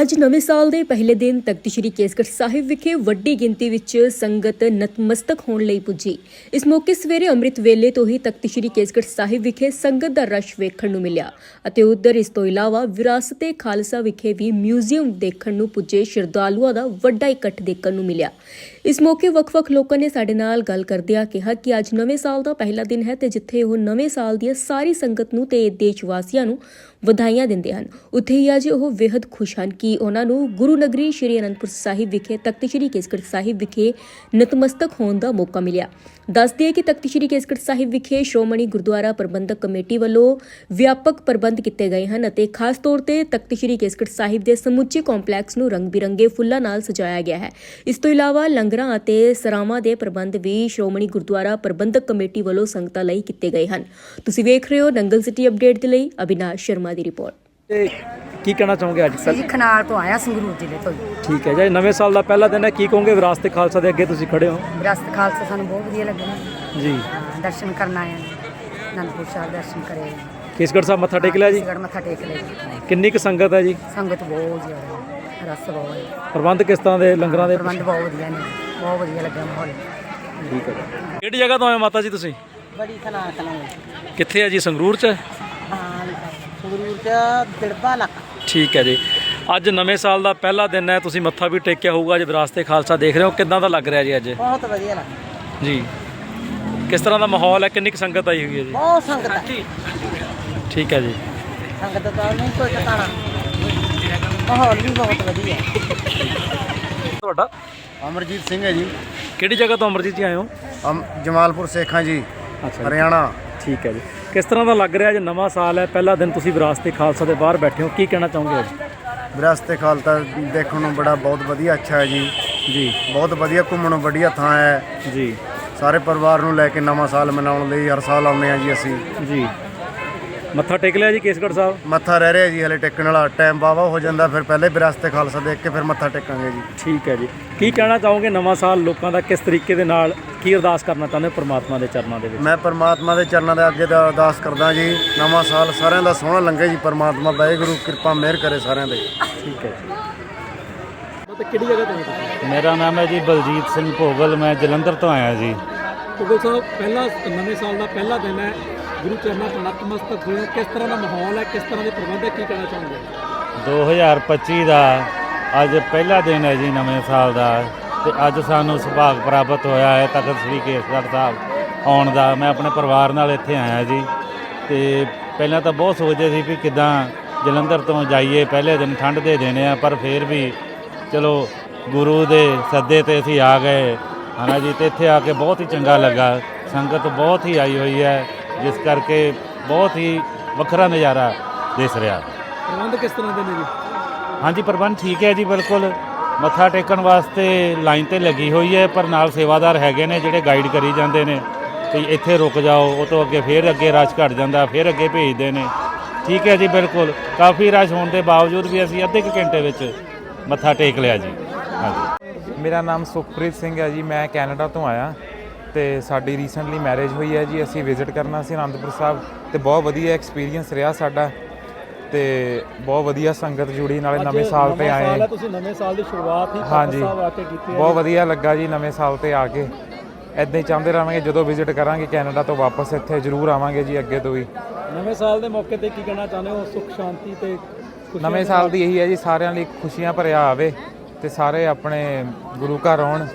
ਅੱਜ ਨਵੇਂ ਸਾਲ ਦੇ ਪਹਿਲੇ ਦਿਨ ਤਖਤ ਸ੍ਰੀ ਕੇਸਗੜ੍ਹ ਸਾਹਿਬ ਵਿਖੇ ਵੱਡੀ ਗਿਣਤੀ ਵਿੱਚ ਸੰਗਤ ਨਤਮਸਤਕ ਹੋਣ ਲਈ ਪੁੱਜੀ। ਇਸ ਮੌਕੇ ਸਵੇਰੇ ਅੰਮ੍ਰਿਤ ਵੇਲੇ ਤੋਂ ਹੀ ਤਖਤ ਸ੍ਰੀ ਕੇਸਗੜ੍ਹ ਸਾਹਿਬ ਵਿਖੇ ਸੰਗਤ ਦਾ ਰਸ਼ ਵੇਖਣ ਨੂੰ ਮਿਲਿਆ ਅਤੇ ਉਧਰ ਇਸ ਤੋਂ ਇਲਾਵਾ ਵਿਰਾਸਤੇ ਖਾਲਸਾ ਵਿਖੇ ਵੀ ਮਿਊਜ਼ੀਅਮ ਦੇਖਣ ਨੂੰ ਪੁੱਜੇ ਸ਼ਰਧਾਲੂਆਂ ਦਾ ਵੱਡਾ ਇਕੱਠ ਦੇਖਣ ਨੂੰ ਮਿਲਿਆ। ਇਸ ਮੌਕੇ ਵੱਖ-ਵੱਖ ਲੋਕਾਂ ਨੇ ਸਾਡੇ ਨਾਲ ਗੱਲ ਕਰਦਿਆਂ ਕਿਹਾ ਕਿ ਅੱਜ ਨਵੇਂ ਸਾਲ ਦਾ ਪਹਿਲਾ ਦਿਨ ਹੈ ਤੇ ਜਿੱਥੇ ਉਹ ਨਵੇਂ ਸਾਲ ਦੀਆਂ ਸਾਰੀ ਸੰਗਤ ਨੂੰ ਤੇ ਦੇਸ਼ ਵਾਸੀਆਂ ਨੂੰ ਵਧਾਈਆਂ ਦਿੰਦੇ ਹਨ। ਉੱਥੇ ਹੀ ਅੱਜ ਉਹ ਬੇहद ਖੁਸ਼ ਹਨ ਕਿ ਉਹਨਾਂ ਨੂੰ ਗੁਰੂ ਨਗਰੀ ਸ਼੍ਰੀ ਅਨੰਦਪੁਰ ਸਾਹਿਬ ਵਿਖੇ ਤਖਤ ਸ੍ਰੀ ਕੇਸਗੜ੍ਹ ਸਾਹਿਬ ਵਿਖੇ ਨਤਮਸਤਕ ਹੋਣ ਦਾ ਮੌਕਾ ਮਿਲਿਆ। ਦੱਸ ਦਈਏ ਕਿ ਤਖਤ ਸ੍ਰੀ ਕੇਸਗੜ੍ਹ ਸਾਹਿਬ ਵਿਖੇ ਸ਼੍ਰੋਮਣੀ ਗੁਰਦੁਆਰਾ ਪ੍ਰਬੰਧਕ ਕਮੇਟੀ ਵੱਲੋਂ ਵਿਆਪਕ ਪ੍ਰਬੰਧ ਕੀਤੇ ਗਏ ਹਨ ਅਤੇ ਖਾਸ ਤੌਰ ਤੇ ਤਖਤ ਸ੍ਰੀ ਕੇਸਗੜ੍ਹ ਸਾਹਿਬ ਦੇ ਸਮੁੱਚੇ ਕੰਪਲੈਕਸ ਨੂੰ ਰੰਗ-ਬਿਰੰਗੇ ਫੁੱਲਾਂ ਨਾਲ ਸਜਾਇਆ ਗਿਆ ਹੈ। ਇਸ ਤੋਂ ਇਲਾਵਾ ਲੰਗਰਾਂ ਅਤੇ ਸਰਾਵਾਂ ਦੇ ਪ੍ਰਬੰਧ ਵੀ ਸ਼੍ਰੋਮਣੀ ਗੁਰਦੁਆਰਾ ਪ੍ਰਬੰਧਕ ਕਮੇਟੀ ਵੱਲੋਂ ਸੰਗਤਾਂ ਲਈ ਕੀਤੇ ਗਏ ਹਨ। ਤੁਸੀਂ ਵੇਖ ਰਹੇ ਹੋ ਨੰਗਲ ਸਿਟੀ ਅਪਡੇਟ ਦੇ ਲਈ ਅਵਿਨਾਸ਼ ਸ਼ਰਮਾ ਦੀ ਰਿਪੋਰਟ। ਤੇ ਕੀ ਕਹਿਣਾ ਚਾਹੋਗੇ ਅੱਜ ਅਸੀਂ ਜੀ ਖਨਾਲ ਤੋਂ ਆਇਆ ਸੰਗਰੂਰ ਜ਼ਿਲ੍ਹੇ ਤੋਂ ਜੀ। ਠੀਕ ਹੈ ਜੀ ਨਵੇਂ ਸਾਲ ਦਾ ਪਹਿਲਾ ਦਿਨ ਹੈ। ਕੀ ਕਹੋਗੇ ਵਿਰਾਸਤ ਖਾਲਸਾ ਦੇ ਅੱਗੇ ਤੁਸੀਂ ਖੜੇ ਹੋ? ਵਿਰਾਸਤ ਖਾਲਸਾ ਸਾਨੂੰ ਬਹੁਤ ਵਧੀਆ ਲੱਗਿਆ। ਜੀ। ਹਾਂ, ਦਰਸ਼ਨ ਕਰਨ ਆਏ ਹਾਂ। ਅਨੰਦਪੁਰ ਸਾਹਿਬ ਦਰਸ਼ਨ ਕਰੇ ਕੇਸਗੜ੍ਹ ਸਾਹਿਬ ਮੱਥਾ ਟੇਕ ਲਿਆ ਜੀ? ਗੜ ਮੱਥਾ ਟੇਕ ਲਿਆ ਜੀ। ਕਿੰਨੀ ਕੁ ਸੰਗਤ ਹੈ ਜੀ? ਸੰਗਤ ਬਹੁਤ ਜ਼ਿਆਦਾ ਹੈ ਰਸ ਬਹੁਤ ਹੈ। ਪ੍ਰਬੰਧ ਕਿਸ ਤਰ੍ਹਾਂ ਦੇ ਲੰਗਰਾਂ ਦੇ ਪ੍ਰਬੰਧ ਬਹੁਤ ਵਧੀਆ ਨੇ ਬਹੁਤ ਵਧੀਆ ਲੱਗਾ ਮਾਹੌਲ। ਠੀਕ ਹੈ ਕਿਹੜੀ ਜਗ੍ਹਾ ਤੋਂ ਆਏ ਹੋ ਮਾਤਾ ਜੀ ਤੁਸੀਂ? ਬੜੀ ਖਨਾ ਖਨਾ ਕਿੱਥੇ ਹੈ ਜੀ ਸੰਗਰੂਰ 'ਚ? ਸੰਗਰੂਰ ਚ ਦਿੜਬਾ ਲੱਕ ਠੀਕ ਹੈ ਜੀ। ਅੱਜ ਨਵੇਂ ਸਾਲ ਦਾ ਪਹਿਲਾ ਦਿਨ ਹੈ ਤੁਸੀਂ ਮੱਥਾ ਵੀ ਟੇਕਿਆ ਹੋਊਗਾ ਅੱਜ ਵਿਰਾਸਤੇ ਖਾਲਸਾ ਦੇਖ ਰਹੇ ਹੋ ਕਿੱਦਾਂ ਦਾ ਲੱਗ ਰਿਹਾ ਜੀ ਅੱਜ? ਬਹੁਤ ਵਧੀਆ ਲੱਗ ਜੀ। ਕਿਸ ਤਰ੍ਹਾਂ ਦਾ ਮਾਹੌਲ ਹੈ ਕਿੰਨੀ ਕੁ ਸੰਗਤ ਆਈ ਹੋਈ ਹੈ ਜੀ? ਬਹੁਤ ਸੰਗਤ ਹੈ ਠੀਕ ਹੈ ਜੀ। ਸੰਗਤ ਦਾ ਨਹੀਂ ਕੋਈ ਟਿਕਾਣਾ ਮਾਹੌਲ ਵੀ ਬਹੁਤ ਵਧੀਆ। ਤੁਹਾਡਾ? ਅਮਰਜੀਤ ਸਿੰਘ ਹੈ ਜੀ। ਕਿਹੜੀ ਜਗ੍ਹਾ ਤੋਂ ਅਮਰਜੀਤ ਜੀ ਆਏ ਹੋ? ਅਮ ਜਮਾਲਪੁਰ ਸੇਖਾਂ ਜੀ ਅੱਛਾ ਹਰਿਆਣਾ। ਠੀਕ ਹੈ ਜੀ। ਕਿਸ ਤਰ੍ਹਾਂ ਦਾ ਲੱਗ ਰਿਹਾ ਅੱਜ ਨਵਾਂ ਸਾਲ ਹੈ? ਪਹਿਲਾ ਦਿਨ ਤੁਸੀਂ ਵਿਰਾਸਤੇ ਖਾਲਸਾ ਦੇ ਬਾਹਰ ਬੈਠੇ ਹੋ। ਕੀ ਕਹਿਣਾ ਚਾਹੋਗੇ ਅੱਜ? ਵਿਰਾਸਤੇ ਖਾਲਸਾ ਦੇਖਣ ਨੂੰ ਬੜਾ ਬਹੁਤ ਵਧੀਆ ਅੱਛਾ ਹੈ ਜੀ। ਜੀ। ਬਹੁਤ ਵਧੀਆ ਘੁੰਮਣ ਨੂੰ ਵਧੀਆ ਥਾਂ ਹੈ। ਜੀ। ਸਾਰੇ ਪਰਿਵਾਰ ਨੂੰ ਲੈ ਕੇ ਨਵਾਂ ਸਾਲ ਮਨਾਉਣ ਲਈ ਹਰ ਸਾਲ ਆਉਂਦੇ ਆ ਜੀ ਅਸੀਂ। ਜੀ। ਮੱਥਾ ਟੇਕ ਲਿਆ ਜੀ ਕੇਸਗੜ੍ਹ ਸਾਹਿਬ? ਮੱਥਾ ਰਹਿ ਰਿਹਾ ਜੀ ਹਲੇ ਟੇਕਣ ਵਾਲਾ ਟਾਈਮ ਵਾਵਾ ਹੋ ਜਾਂਦਾ ਫਿਰ ਪਹਿਲੇ ਵਿਰਾਸਤੇ ਖਾਲਸਾ ਦੇਖ ਕੇ ਫਿਰ ਮੱਥਾ ਟੇਕਾਂਗੇ ਜੀ। ਠੀਕ ਹੈ ਜੀ। ਕੀ ਕਹਿਣਾ ਚਾਹੋਗੇ ਨਵਾਂ ਸਾਲ ਲੋਕਾਂ ਦਾ ਕਿਸ ਤਰੀਕੇ ਦੇ ਨਾਲ ਕੀ ਅਰਦਾਸ ਕਰਨਾ ਚਾਹੁੰਦੇ ਹੋ ਪ੍ਰਮਾਤਮਾ ਦੇ ਚਰਨਾਂ ਦੇ ਵਿੱਚ? ਮੈਂ ਪਰਮਾਤਮਾ ਦੇ ਚਰਨਾਂ ਦੇ ਅੱਗੇ ਦਾ ਅਰਦਾਸ ਕਰਦਾ ਜੀ ਨਵਾਂ ਸਾਲ ਸਾਰਿਆਂ ਦਾ ਸੋਹਣਾ ਲੰਘੇ ਜੀ ਪਰਮਾਤਮਾ ਵਾਹਿਗੁਰੂ ਕਿਰਪਾ ਮਿਹਰ ਕਰੇ ਸਾਰਿਆਂ ਦੇ। ਠੀਕ ਹੈ ਜੀ। ਮਤਲਬ ਕਿਹੜੀ ਜਗ੍ਹਾ ਤੋਂ ਮੇਰਾ ਨਾਮ ਹੈ ਜੀ ਬਲਜੀਤ ਸਿੰਘ ਭੋਗਲ ਮੈਂ ਜਲੰਧਰ ਤੋਂ ਆਇਆ ਜੀ। ਤੁਸੀਂ ਸਾਹਿਬ, ਪਹਿਲਾ ਨਵੇਂ ਸਾਲ ਦਾ ਪਹਿਲਾ ਦਿਨ ਹੈ। ਗੁਰੂ ਚਰਨਾਂ 'ਚ ਨਤਮਸਤਕ ਹੋਏ ਕਿਸ ਤਰ੍ਹਾਂ ਦਾ ਮਾਹੌਲ ਹੈ? ਕਿਸ ਤਰ੍ਹਾਂ ਦੇ ਪ੍ਰਬੰਧ ਹੈ? ਕੀ ਕਹਿਣਾ ਚਾਹੋਗੇ? 2025 ਦਾ ਅੱਜ ਪਹਿਲਾ ਦਿਨ ਹੈ ਜੀ ਨਵੇਂ ਸਾਲ ਦਾ ਤੇ ਅੱਜ ਸਾਨੂੰ ਸੁਭਾਗ ਪ੍ਰਾਪਤ ਹੋਇਆ ਹੈ ਤਖਤ ਸ੍ਰੀ ਕੇਸਗੜ੍ਹ ਸਾਹਿਬ ਆਉਣ ਦਾ। ਮੈਂ ਆਪਣੇ ਪਰਿਵਾਰ ਨਾਲ ਇੱਥੇ ਆਇਆ ਜੀ ਤੇ ਪਹਿਲਾਂ ਤਾਂ ਬਹੁਤ ਸੋਚਦੇ ਸੀ ਵੀ ਕਿਦਾਂ ਜਲੰਧਰ ਤੋਂ ਜਾਈਏ, ਪਹਿਲੇ ਦਿਨ ਠੰਡ ਦੇ ਦਿਨ ਆ, ਪਰ ਫਿਰ ਵੀ ਚਲੋ ਗੁਰੂ ਦੇ ਸੱਦੇ ਤੇ ਅਸੀਂ ਆ ਗਏ। ਹਨਾ ਜੀ ਤੇ ਇੱਥੇ ਆ ਕੇ ਬਹੁਤ ਹੀ ਚੰਗਾ ਲੱਗਾ। ਸੰਗਤ ਬਹੁਤ ਹੀ ਆਈ ਹੋਈ ਹੈ ਜਿਸ ਕਰਕੇ ਬਹੁਤ ਹੀ ਵੱਖਰਾ ਨਜ਼ਾਰਾ ਦਿਸ ਰਿਹਾ। ਪ੍ਰਬੰਧ ਕਿਸ ਤਰ੍ਹਾਂ ਦੇ ਨੇ ਜੀ? ਹਾਂਜੀ ਪ੍ਰਬੰਧ ਠੀਕ ਹੈ ਜੀ ਬਿਲਕੁਲ। ਮੱਥਾ ਟੇਕਣ ਵਾਸਤੇ ਲਾਈਨ ਤੇ ਲੱਗੀ ਹੋਈ ਹੈ ਪਰ ਨਾਲ ਸੇਵਾਦਾਰ ਹੈਗੇ ਨੇ ਜਿਹੜੇ ਗਾਈਡ ਕਰੀ ਜਾਂਦੇ ਨੇ। ਕਿ ਇੱਥੇ ਰੁਕ ਜਾਓ ਉਹ ਤੋਂ ਅੱਗੇ ਫੇਰ ਅੱਗੇ ਰਸ਼ ਘਟ ਜਾਂਦਾ ਫਿਰ ਅੱਗੇ ਭੇਜਦੇ ਨੇ। ਠੀਕ ਹੈ ਜੀ ਬਿਲਕੁਲ। ਕਾਫੀ ਰਸ਼ ਹੋਣ ਦੇ ਬਾਵਜੂਦ ਵੀ ਅਸੀਂ ਅੱਧੇ ਕੁ ਘੰਟੇ ਵਿੱਚ ਮੱਥਾ ਟੇਕ ਲਿਆ ਜੀ। ਹਾਂਜੀ ਮੇਰਾ ਨਾਮ ਸੁਖਪ੍ਰੀਤ ਸਿੰਘ ਹੈ ਜੀ ਮੈਂ ਕੈਨੇਡਾ ਤੋਂ ਆਇਆ ਤੇ ਸਾਡੀ ਰੀਸੈਂਟਲੀ ਮੈਰਿਜ ਹੋਈ ਹੈ ਜੀ ਅਸੀਂ ਵਿਜ਼ਿਟ ਕਰਨਾ ਸੀ ਅਨੰਦਪੁਰ ਸਾਹਿਬ ਤੇ ਬਹੁਤ ਵਧੀਆ ਐਕਸਪੀਰੀਅੰਸ ਰਿਹਾ ਸਾਡਾ ਤੇ ਬਹੁਤ ਵਧੀਆ ਸੰਗਤ ਜੁੜੀ ਨਾਲੇ ਨਵੇਂ ਸਾਲ ਤੇ ਆਏ ਤੁਸੀਂ ਨਵੇਂ ਸਾਲ ਦੀ ਸ਼ੁਰੂਆਤ ਹੀ ਹਾਂਜੀ ਆ ਕੇ ਕੀਤੀ ਬਹੁਤ ਵਧੀਆ ਲੱਗਾ ਜੀ ਨਵੇਂ ਸਾਲ ਤੇ ਆ ਕੇ। ਐਦਾਂ ਹੀ ਚਾਹੁੰਦੇ ਰਹਾਂਗੇ ਜਦੋਂ ਵਿਜ਼ਿਟ ਕਰਾਂਗੇ ਕੈਨੇਡਾ ਤੋਂ ਵਾਪਸ ਇੱਥੇ ਜ਼ਰੂਰ ਆਵਾਂਗੇ ਜੀ ਅੱਗੇ ਤੋਂ ਵੀ। ਨਵੇਂ ਸਾਲ ਦੇ ਮੌਕੇ ਤੇ ਕੀ ਕਹਿਣਾ ਚਾਹੁੰਦੇ ਹੋ? ਸੁੱਖ ਸ਼ਾਂਤੀ ਤੇ ਨਵੇਂ ਸਾਲ ਦੀ ਇਹੀ ਹੈ ਜੀ ਸਾਰਿਆਂ ਲਈ ਖੁਸ਼ੀਆਂ ਭਰਿਆ ਆਵੇ। ਤੇ ਸਾਰੇ ਆਪਣੇ ਗੁਰੂ ਘਰ ਆਉਣ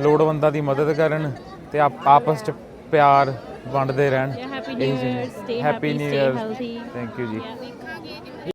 ਲੋੜਵੰਦਾਂ ਦੀ ਮਦਦ ਕਰਨ ਤੇ ਆਪ- ਆਪਸ ਚ ਪਿਆਰ ਵੰਡਦੇ ਰਹਿਣ ਜੀ Year, stay happy new year. Thank you ਜੀ.